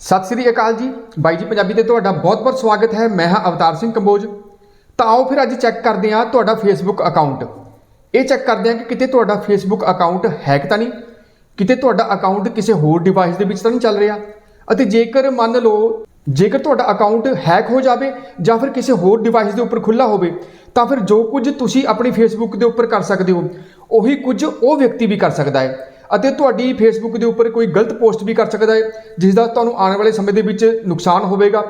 ਸਤਿ ਸ੍ਰੀ ਅਕਾਲ ਜੀ। ਬਾਈ ਜੀ, ਪੰਜਾਬੀ ਤੇ ਤੁਹਾਡਾ ਬਹੁਤ-ਬਹੁਤ ਸਵਾਗਤ ਹੈ। ਮੈਂ ਹਾਂ ਅਵਤਾਰ ਸਿੰਘ ਕੰਬੋਜ। ਤਾਂ ਆਓ ਫਿਰ ਅੱਜ ਚੈੱਕ ਕਰਦੇ ਹਾਂ ਤੁਹਾਡਾ ਫੇਸਬੁੱਕ ਅਕਾਊਂਟ ਇਹ ਚੈੱਕ ਕਰਦੇ ਹਾਂ ਕਿ ਕਿਤੇ ਤੁਹਾਡਾ ਫੇਸਬੁੱਕ ਅਕਾਊਂਟ ਹੈਕ ਤਾਂ ਨਹੀਂ। ਕਿਤੇ ਤੁਹਾਡਾ ਅਕਾਊਂਟ ਕਿਸੇ ਹੋਰ ਡਿਵਾਈਸ ਦੇ ਵਿੱਚ ਤਾਂ ਨਹੀਂ ਚੱਲ ਰਿਹਾ। ਅਤੇ ਜੇਕਰ ਮੰਨ ਲਓ, ਜੇਕਰ ਤੁਹਾਡਾ ਅਕਾਊਂਟ ਹੈਕ ਹੋ ਜਾਵੇ ਜਾਂ ਫਿਰ ਕਿਸੇ ਹੋਰ ਡਿਵਾਈਸ ਦੇ ਉੱਪਰ ਖੁੱਲਾ ਹੋਵੇ, ਤਾਂ ਫਿਰ ਜੋ ਕੁਝ ਤੁਸੀਂ ਆਪਣੀ ਫੇਸਬੁੱਕ ਦੇ ਉੱਪਰ ਕਰ ਸਕਦੇ ਹੋ, ਉਹੀ ਕੁਝ ਉਹ ਵਿਅਕਤੀ ਵੀ ਕਰ ਸਕਦਾ ਹੈ। ਅਤੇ ਤੁਹਾਡੀ ਫੇਸਬੁੱਕ ਦੇ ਉੱਪਰ ਕੋਈ ਗਲਤ ਪੋਸਟ ਵੀ ਕਰ ਸਕਦਾ ਹੈ, ਜਿਸ ਦਾ ਤੁਹਾਨੂੰ ਆਉਣ ਵਾਲੇ ਸਮੇਂ ਦੇ ਵਿੱਚ ਨੁਕਸਾਨ ਹੋਵੇਗਾ।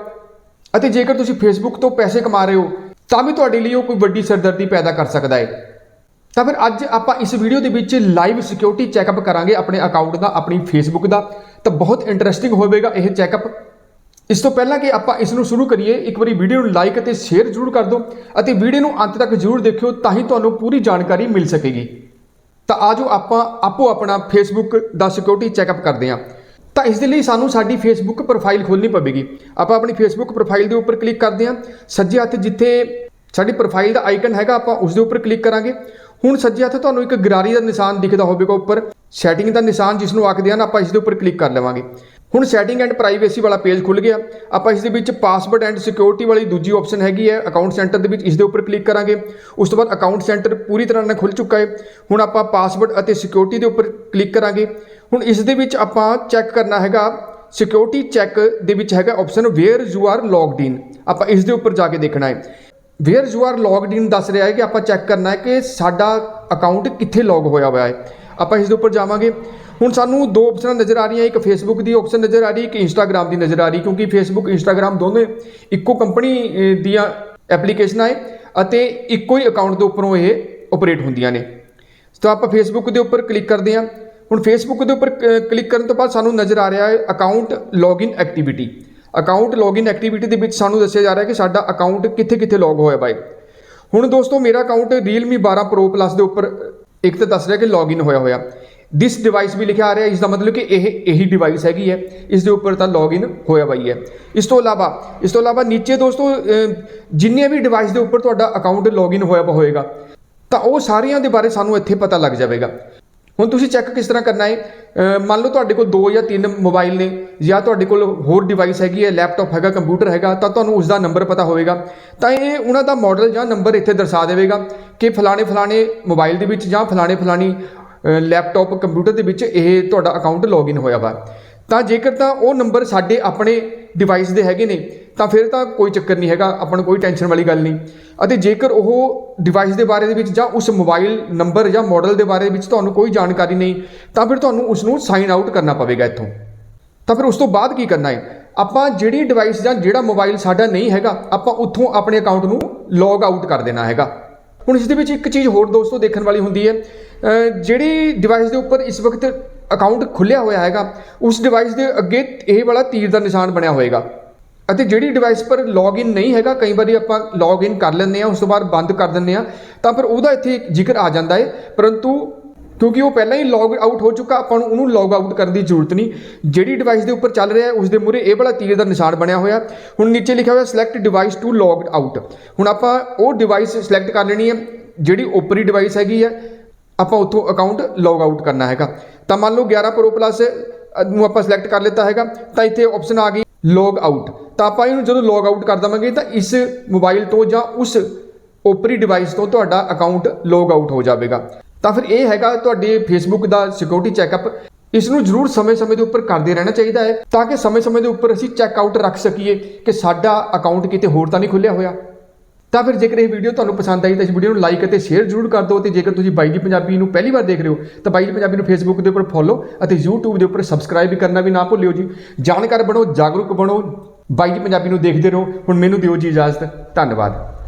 ਅਤੇ ਜੇਕਰ ਤੁਸੀਂ ਫੇਸਬੁੱਕ ਤੋਂ ਪੈਸੇ ਕਮਾ ਰਹੇ ਹੋ, ਤਾਂ ਵੀ ਤੁਹਾਡੇ ਲਈ ਉਹ ਕੋਈ ਵੱਡੀ ਸਰਦਰਦੀ ਪੈਦਾ ਕਰ ਸਕਦਾ ਹੈ। ਤਾਂ ਫਿਰ ਅੱਜ ਆਪਾਂ ਇਸ ਵੀਡੀਓ ਦੇ ਵਿੱਚ ਲਾਈਵ ਸਿਕਿਉਰਿਟੀ ਚੈੱਕਅਪ ਕਰਾਂਗੇ ਆਪਣੇ ਅਕਾਊਂਟ ਦਾ, ਆਪਣੀ ਫੇਸਬੁੱਕ ਦਾ। ਤਾਂ ਬਹੁਤ ਇੰਟਰਸਟਿੰਗ ਹੋਵੇਗਾ ਇਹ ਚੈੱਕਅਪ ਇਸ ਤੋਂ ਪਹਿਲਾਂ ਕਿ ਆਪਾਂ ਇਸ ਨੂੰ ਸ਼ੁਰੂ ਕਰੀਏ, ਇੱਕ ਵਾਰੀ ਵੀਡੀਓ ਨੂੰ ਲਾਈਕ ਅਤੇ ਸ਼ੇਅਰ ਜ਼ਰੂਰ ਕਰ ਦਿਓ। ਅਤੇ ਵੀਡੀਓ ਨੂੰ ਅੰਤ ਤੱਕ ਜ਼ਰੂਰ ਦੇਖਿਓ, ਤਾਂ ਹੀ ਤੁਹਾਨੂੰ ਪੂਰੀ ਜਾਣਕਾਰੀ ਮਿਲ ਸਕੇਗੀ। ਤਾਂ ਆਜੋ ਆਪਾਂ ਆਪੋ ਆਪਣਾ ਫੇਸਬੁੱਕ ਦਾ ਸਿਕਿਉਰਿਟੀ ਚੈੱਕਅਪ ਕਰਦੇ ਹਾਂ। ਤਾਂ ਇਸ ਦੇ ਲਈ ਸਾਨੂੰ ਸਾਡੀ ਫੇਸਬੁੱਕ ਪ੍ਰੋਫਾਈਲ ਖੋਲਣੀ ਪਵੇਗੀ। ਆਪਾਂ ਆਪਣੀ ਫੇਸਬੁੱਕ ਪ੍ਰੋਫਾਈਲ ਦੇ ਉੱਪਰ ਕਲਿੱਕ ਕਰਦੇ ਹਾਂ। ਸੱਜੇ ਹੱਥ ਜਿੱਥੇ ਸਾਡੀ ਪ੍ਰੋਫਾਈਲ ਦਾ ਆਈਕਨ ਹੈਗਾ, ਆਪਾਂ ਉਸ ਦੇ ਉੱਪਰ ਕਲਿੱਕ ਕਰਾਂਗੇ। ਹੁਣ ਸੱਜੇ ਹੱਥ ਤੁਹਾਨੂੰ ਇੱਕ ਗਰਾਰੀ ਦਾ ਨਿਸ਼ਾਨ ਦਿਖਦਾ ਹੋਵੇਗਾ ਉੱਪਰ। ਸੈਟਿੰਗ ਦਾ ਨਿਸ਼ਾਨ ਜਿਸ ਨੂੰ ਆਖਦੇ ਹਨ, ਆਪਾਂ ਇਸ ਦੇ ਉੱਪਰ ਕਲਿੱਕ ਕਰ ਲਵਾਂਗੇ। ਹੁਣ ਸੈਟਿੰਗ ਐਂਡ ਪ੍ਰਾਈਵੇਸੀ ਵਾਲਾ ਪੇਜ ਖੁੱਲ ਗਿਆ। ਆਪਾਂ ਇਸ ਦੇ ਵਿੱਚ ਪਾਸਵਰਡ ਐਂਡ ਸਿਕਿਉਰਿਟੀ ਵਾਲੀ ਦੂਜੀ ਆਪਸ਼ਨ ਹੈਗੀ ਹੈ। ਅਕਾਊਂਟ ਸੈਂਟਰ ਦੇ ਵਿੱਚ ਇਸ ਦੇ ਉੱਪਰ ਕਲਿੱਕ ਕਰਾਂਗੇ। ਉਸ ਤੋਂ ਬਾਅਦ ਅਕਾਊਂਟ ਸੈਂਟਰ ਪੂਰੀ ਤਰ੍ਹਾਂ ਨਾਲ ਖੁੱਲ ਚੁੱਕਾ ਹੈ। ਹੁਣ ਆਪਾਂ ਪਾਸਵਰਡ ਅਤੇ ਸਿਕਿਉਰਿਟੀ ਦੇ ਉੱਪਰ ਕਲਿੱਕ ਕਰਾਂਗੇ। ਹੁਣ ਇਸ ਦੇ ਵਿੱਚ ਆਪਾਂ ਚੈੱਕ ਕਰਨਾ ਹੈਗਾ। ਸਿਕਿਉਰਿਟੀ ਚੈੱਕ ਦੇ ਵਿੱਚ ਹੈਗਾ option where you are logged in ਆਪਾਂ ਇਸ ਦੇ ਉੱਪਰ ਜਾ ਕੇ ਦੇਖਣਾ ਹੈ। Where you are logged in ਦੱਸ ਰਿਹਾ ਹੈ ਕਿ ਆਪਾਂ ਚੈੱਕ ਕਰਨਾ ਹੈ ਕਿ ਸਾਡਾ ਅਕਾਊਂਟ ਕਿੱਥੇ ਲੌਗ ਹੋਇਆ ਹੋਇਆ ਹੈ। ਆਪਾਂ ਇਸ ਦੇ ਉੱਪਰ ਜਾਵਾਂਗੇ। ਹੁਣ ਸਾਨੂੰ ਦੋ ਆਪਸ਼ਨਾਂ ਨਜ਼ਰ ਆ ਰਹੀਆਂ, ਇੱਕ ਫੇਸਬੁੱਕ ਦੀ ਆਪਸ਼ਨ ਨਜ਼ਰ ਆ ਰਹੀ, ਇੱਕ ਇੰਸਟਾਗ੍ਰam ਦੀ ਨਜ਼ਰ ਆ ਰਹੀ, ਕਿਉਂਕਿ ਫੇਸਬੁੱਕ ਇੰਸਟਾਗ੍ਰam ਦੋਵੇਂ ਇੱਕੋ ਕੰਪਨੀ ਦੀਆਂ ਐਪਲੀਕੇਸ਼ਨਾਂ ਹੈ ਅਤੇ ਇੱਕੋ ਹੀ ਅਕਾਊਂਟ ਦੇ ਉੱਪਰੋਂ ਇਹ ਆਪਰੇਟ ਹੁੰਦੀਆਂ ਨੇ। ਤਾਂ ਆਪਾਂ ਫੇਸਬੁੱਕ ਦੇ ਉੱਪਰ ਕਲਿੱਕ ਕਰਦੇ ਹਾਂ। ਹੁਣ ਫੇਸਬੁੱਕ ਦੇ ਉੱਪਰ ਕਲਿੱਕ ਕਰਨ ਤੋਂ ਬਾਅਦ ਸਾਨੂੰ ਨਜ਼ਰ ਆ ਰਿਹਾ ਹੈ account login activity account login activity ਦੇ ਵਿੱਚ ਸਾਨੂੰ ਦੱਸਿਆ ਜਾ ਰਿਹਾ ਕਿ ਸਾਡਾ ਅਕਾਊਂਟ ਕਿੱਥੇ ਕਿੱਥੇ ਲੌਗ ਹੋਇਆ ਬਾਈ। ਹੁਣ ਦੋਸਤੋ, ਮੇਰਾ ਅਕਾਊਂਟ Realme 12 Pro Plus ਦੇ ਉੱਪਰ ਇੱਕ ਤਾਂ ਦੱਸ ਰਿਹਾ ਕਿ ਲੌਗਇਨ ਹੋਇਆ ਹੋਇਆ। ਦਿਸ ਡਿਵਾਈਸ ਵੀ ਲਿਖਿਆ ਆ ਰਿਹਾ ਇਸ ਦਾ ਮਤਲਬ ਕਿ ਇਹ ਇਹੀ ਡਿਵਾਈਸ ਹੈਗੀ ਹੈ। ਇਸ ਦੇ ਉੱਪਰ ਤਾਂ ਲੌਗਇਨ ਹੋਇਆ ਬਾਈ ਹੈ ਇਸ ਤੋਂ ਇਲਾਵਾ ਇਸ ਤੋਂ ਇਲਾਵਾ ਨੀਚੇ ਦੋਸਤੋ ਅਹ, ਜਿੰਨੇ ਵੀ ਡਿਵਾਈਸ ਦੇ ਉੱਪਰ ਤੁਹਾਡਾ ਅਕਾਊਂਟ ਲੌਗਇਨ ਹੋਇਆ ਵਾ ਹੋਏਗਾ ਤਾਂ ਉਹ ਸਾਰਿਆਂ ਦੇ ਬਾਰੇ ਸਾਨੂੰ ਇੱਥੇ ਪਤਾ ਲੱਗ ਜਾਵੇਗਾ। ਹੁਣ ਤੁਸੀਂ ਚੈੱਕ ਕਿਸ ਤਰ੍ਹਾਂ ਕਰਨਾ ਹੈ? ਮੰਨ ਲਓ ਤੁਹਾਡੇ ਕੋਲ ਦੋ ਜਾਂ ਤਿੰਨ ਮੋਬਾਈਲ ਨੇ ਜਾਂ ਤੁਹਾਡੇ ਕੋਲ ਹੋਰ ਡਿਵਾਈਸ ਹੈਗੀ ਹੈ ਲੈਪਟਾਪ ਹੈਗਾ ਕੰਪਿਊਟਰ ਹੈਗਾ, ਤਾਂ ਤੁਹਾਨੂੰ ਉਸ ਦਾ ਨੰਬਰ ਪਤਾ ਹੋਵੇਗਾ। ਤਾਂ ਇਹ ਉਹਨਾਂ ਦਾ ਮਾਡਲ ਜਾਂ ਨੰਬਰ ਇੱਥੇ ਦਰਸਾ ਦੇਵੇਗਾ ਕਿ ਫਲਾਣੇ ਫਲਾਣੇ ਮੋਬਾਈਲ ਦੇ ਵਿੱਚ ਜਾਂ ਫਲਾਣੇ ਫਲਾਣੀ, ਅਹ ਲੈਪਟਾਪ ਕੰਪਿਊਟਰ ਦੇ ਵਿੱਚ ਇਹ ਤੁਹਾਡਾ ਅਕਾਊਂਟ ਲੌਗਇਨ ਹੋਇਆ ਵਾ। ਤਾਂ ਜੇਕਰ ਤਾਂ ਉਹ ਨੰਬਰ ਸਾਡੇ ਆਪਣੇ ਡਿਵਾਈਸ ਦੇ ਹੈਗੇ ਨੇ, ਤਾਂ ਫਿਰ ਤਾਂ ਕੋਈ ਚੱਕਰ ਨਹੀਂ ਹੈਗਾ, ਆਪਾਂ ਨੂੰ ਕੋਈ ਟੈਨਸ਼ਨ ਵਾਲੀ ਗੱਲ ਨਹੀਂ। ਅਤੇ ਜੇਕਰ ਉਹ ਡਿਵਾਈਸ ਦੇ ਬਾਰੇ ਦੇ ਵਿੱਚ ਜਾਂ ਉਸ ਮੋਬਾਈਲ ਨੰਬਰ ਜਾਂ ਮਾਡਲ ਦੇ ਬਾਰੇ ਵਿੱਚ ਤੁਹਾਨੂੰ ਕੋਈ ਜਾਣਕਾਰੀ ਨਹੀਂ, ਤਾਂ ਫਿਰ ਤੁਹਾਨੂੰ ਉਸ ਨੂੰ ਸਾਈਨ ਆਊਟ ਕਰਨਾ ਪਵੇਗਾ ਇੱਥੋਂ। ਤਾਂ ਫਿਰ ਉਸ ਤੋਂ ਬਾਅਦ ਕੀ ਕਰਨਾ ਹੈ? ਆਪਾਂ ਜਿਹੜੀ ਡਿਵਾਈਸ ਜਾਂ ਜਿਹੜਾ ਮੋਬਾਈਲ ਸਾਡਾ ਨਹੀਂ ਹੈਗਾ, ਆਪਾਂ ਉੱਥੋਂ ਆਪਣੇ ਅਕਾਊਂਟ ਨੂੰ ਲੌਗ ਆਊਟ ਕਰ ਦੇਣਾ ਹੈਗਾ। ਹੁਣ ਇਸ ਦੇ ਵਿੱਚ ਇੱਕ ਚੀਜ਼ ਹੋਰ ਦੋਸਤੋ ਦੇਖਣ ਵਾਲੀ ਹੁੰਦੀ ਹੈ। ਜਿਹੜੀ ਡਿਵਾਈਸ ਦੇ ਉੱਪਰ ਇਸ ਵਕਤ ਅਕਾਊਂਟ ਖੁੱਲਿਆ ਹੋਇਆ ਹੈਗਾ, ਉਸ ਡਿਵਾਈਸ ਦੇ ਅੱਗੇ ਇਹ ਵਾਲਾ ਤੀਰ ਦਾ ਨਿਸ਼ਾਨ ਬਣਿਆ ਹੋਏਗਾ। ਅਤੇ ਜਿਹੜੀ ਡਿਵਾਈਸ ਪਰ ਲੌਗਇਨ ਨਹੀਂ ਹੈਗਾ, ਕਈ ਵਾਰੀ ਆਪਾਂ ਲੌਗਇਨ ਕਰ ਲੈਂਦੇ ਆ ਉਸ ਤੋਂ ਬਾਅਦ ਬੰਦ ਕਰ ਦਿੰਦੇ ਆ ਤਾਂ ਫਿਰ ਉਹਦਾ ਇੱਥੇ ਜ਼ਿਕਰ ਆ ਜਾਂਦਾ ਹੈ। ਪਰੰਤੂ ਕਿਉਂਕਿ ਉਹ ਪਹਿਲਾਂ ਹੀ ਲੌਗ ਆਊਟ ਹੋ ਚੁੱਕਾ, ਆਪਾਂ ਨੂੰ ਉਹਨੂੰ ਲੌਗ ਆਊਟ ਕਰਨ ਦੀ ਜ਼ਰੂਰਤ ਨਹੀਂ। ਜਿਹੜੀ ਡਿਵਾਈਸ ਦੇ ਉੱਪਰ ਚੱਲ ਰਿਹਾ ਹੈ ਉਸ ਦੇ ਮੂਹਰੇ ਇਹ ਵਾਲਾ ਤੀਰ ਦਾ ਨਿਸ਼ਾਨ ਬਣਿਆ ਹੋਇਆ। ਹੁਣ ਨੀਚੇ ਲਿਖਿਆ ਹੋਇਆ select device to logged out ਹੁਣ ਆਪਾਂ ਉਹ ਡਿਵਾਈਸ ਸਿਲੈਕਟ ਕਰ ਲੈਣੀ ਹੈ, ਜਿਹੜੀ ਓਪਰੀ ਡਿਵਾਈਸ ਹੈਗੀ ਹੈ ਆਪਾਂ ਉੱਥੋਂ ਅਕਾਊਂਟ ਲੌਗ ਆਊਟ ਕਰਨਾ ਹੈਗਾ। ਤਾਂ ਮੰਨ ਲਓ 11 Pro Plus ਨੂੰ ਆਪਾਂ ਸਿਲੈਕਟ ਕਰ ਲਿੱਤਾ ਹੈਗਾ, ਤਾਂ ਇੱਥੇ ਆਪਸ਼ਨ ਆ ਗਈ ਲੌਗ ਆਊਟ ਤਾਂ ਆਪਾਂ ਇਹਨੂੰ ਜਦੋਂ ਲੌਗ ਆਊਟ ਕਰ ਦਵਾਂਗੇ, ਤਾਂ ਇਸ ਮੋਬਾਈਲ ਤੋਂ ਜਾਂ ਉਸ ਓਪਰੀ ਡਿਵਾਈਸ ਤੋਂ ਤੁਹਾਡਾ ਅਕਾਊਂਟ ਲੌਗ ਆਊਟ ਹੋ ਜਾਵੇਗਾ। ਤਾਂ ਫਿਰ ਇਹ ਹੈਗਾ ਤੁਹਾਡੇ ਫੇਸਬੁੱਕ ਦਾ ਸਿਕਿਉਰਿਟੀ ਚੈੱਕਅਪ ਇਸ ਨੂੰ ਜ਼ਰੂਰ ਸਮੇਂ-ਸਮੇਂ ਦੇ ਉੱਪਰ ਕਰਦੇ ਰਹਿਣਾ ਚਾਹੀਦਾ ਹੈ, ਤਾਂ ਕਿ ਸਮੇਂ-ਸਮੇਂ ਦੇ ਉੱਪਰ ਅਸੀਂ ਚੈੱਕ ਆਊਟ ਰੱਖ ਸਕੀਏ ਕਿ ਸਾਡਾ ਅਕਾਊਂਟ ਕਿਤੇ ਹੋਰ ਤਾਂ ਨਹੀਂ ਖੁੱਲਿਆ ਹੋਇਆ। ਤਾਂ ਫਿਰ ਜੇਕਰ ਇਹ ਵੀਡੀਓ ਤੁਹਾਨੂੰ ਪਸੰਦ ਆਈ ਤਾਂ ਇਸ ਵੀਡੀਓ ਨੂੰ ਲਾਈਕ ਅਤੇ ਸ਼ੇਅਰ ਜ਼ਰੂਰ ਕਰ ਦਿਓ ਤੇ ਜੇਕਰ ਤੁਸੀਂ ਬਾਈ ਜੀ ਪੰਜਾਬੀ ਨੂੰ ਪਹਿਲੀ ਵਾਰ ਦੇਖ ਰਹੇ ਹੋ ਤਾਂ ਬਾਈ ਜੀ ਪੰਜਾਬੀ ਨੂੰ ਫੇਸਬੁੱਕ ਦੇ ਉੱਪਰ ਫੋਲੋ ਅਤੇ YouTube ਦੇ ਉੱਪਰ ਸਬਸਕ੍ਰਾਈਬ ਵੀ ਕਰਨਾ ਵੀ ਨਾ ਭੁੱਲਿਓ ਜੀ। ਜਾਣਕਾਰ ਬਣੋ, ਜਾਗਰੂਕ ਬਣੋ, ਬਾਈ ਜੀ ਪੰਜਾਬੀ ਨੂੰ ਦੇਖਦੇ ਰਹੋ। ਹੁਣ ਮੈਨੂੰ ਦਿਓ ਜੀ ਇਜਾਜ਼ਤ। ਧੰਨਵਾਦ।